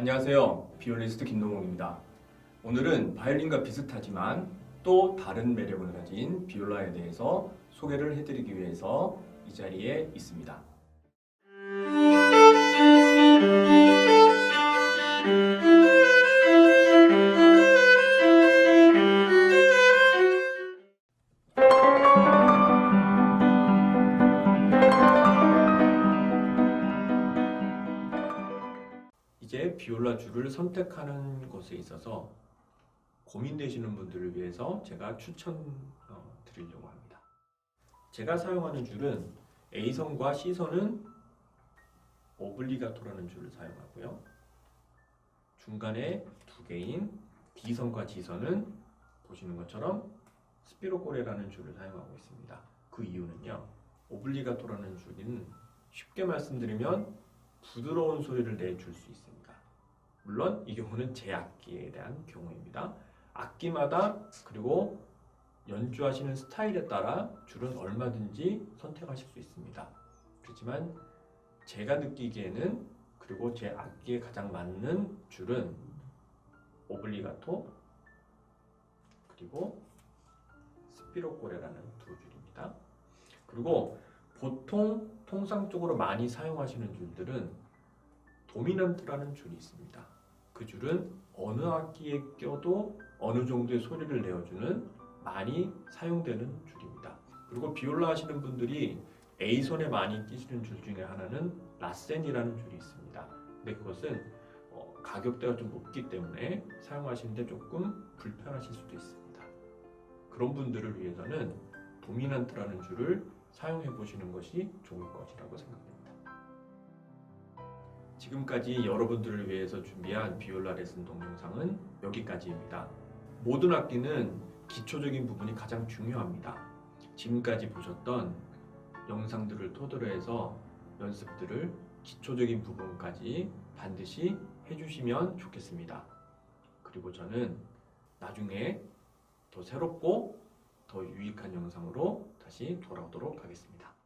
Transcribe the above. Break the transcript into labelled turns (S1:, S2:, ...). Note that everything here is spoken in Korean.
S1: 안녕하세요. 비올리스트 김동욱입니다. 오늘은 바이올린과 비슷하지만 또 다른 매력을 가진 비올라에 대해서 소개를 해드리기 위해서 이 자리에 있습니다. 비올라 줄을 선택하는 것에 있어서 고민되시는 분들을 위해서 제가 추천 어, 드리려고 합니다. 제가 사용하는 줄은 A선과 C선은 오블리가토라는 줄을 사용하고요. 중간에 두 개인 D선과 G선은 보시는 것처럼 스피로꼬레라는 줄을 사용하고 있습니다. 그 이유는요. 오블리가토라는 줄은 쉽게 말씀드리면 부드러운 소리를 내줄 수 있습니다. 물론 이 경우는 제 악기에 대한 경우입니다. 악기마다 그리고 연주하시는 스타일에 따라 줄은 얼마든지 선택하실 수 있습니다. 그렇지만 제가 느끼기에는 그리고 제 악기에 가장 맞는 줄은 오블리가토 그리고 스피로꼬레라는 두 줄입니다. 그리고 보통 통상적으로 많이 사용하시는 줄들은 도미넌트라는 줄이 있습니다. 그 줄은 어느 악기에 껴도 어느 정도의 소리를 내어주는 많이 사용되는 줄입니다. 그리고 비올라 하시는 분들이 A손에 많이 끼시는 줄 중에 하나는 라센이라는 줄이 있습니다. 근데 그것은 어, 가격대가 좀 높기 때문에 사용하시는데 조금 불편하실 수도 있습니다. 그런 분들을 위해서는 도미넌트라는 줄을 사용해 보시는 것이 좋을 것이라고 생각합니다. 지금까지 여러분들을 위해서 준비한 비올라 레슨 동영상은 여기까지입니다. 모든 악기는 기초적인 부분이 가장 중요합니다. 지금까지 보셨던 영상들을 토대로 해서 연습들을 기초적인 부분까지 반드시 해주시면 좋겠습니다. 그리고 저는 나중에 더 새롭고 더 유익한 영상으로 다시 돌아오도록 하겠습니다.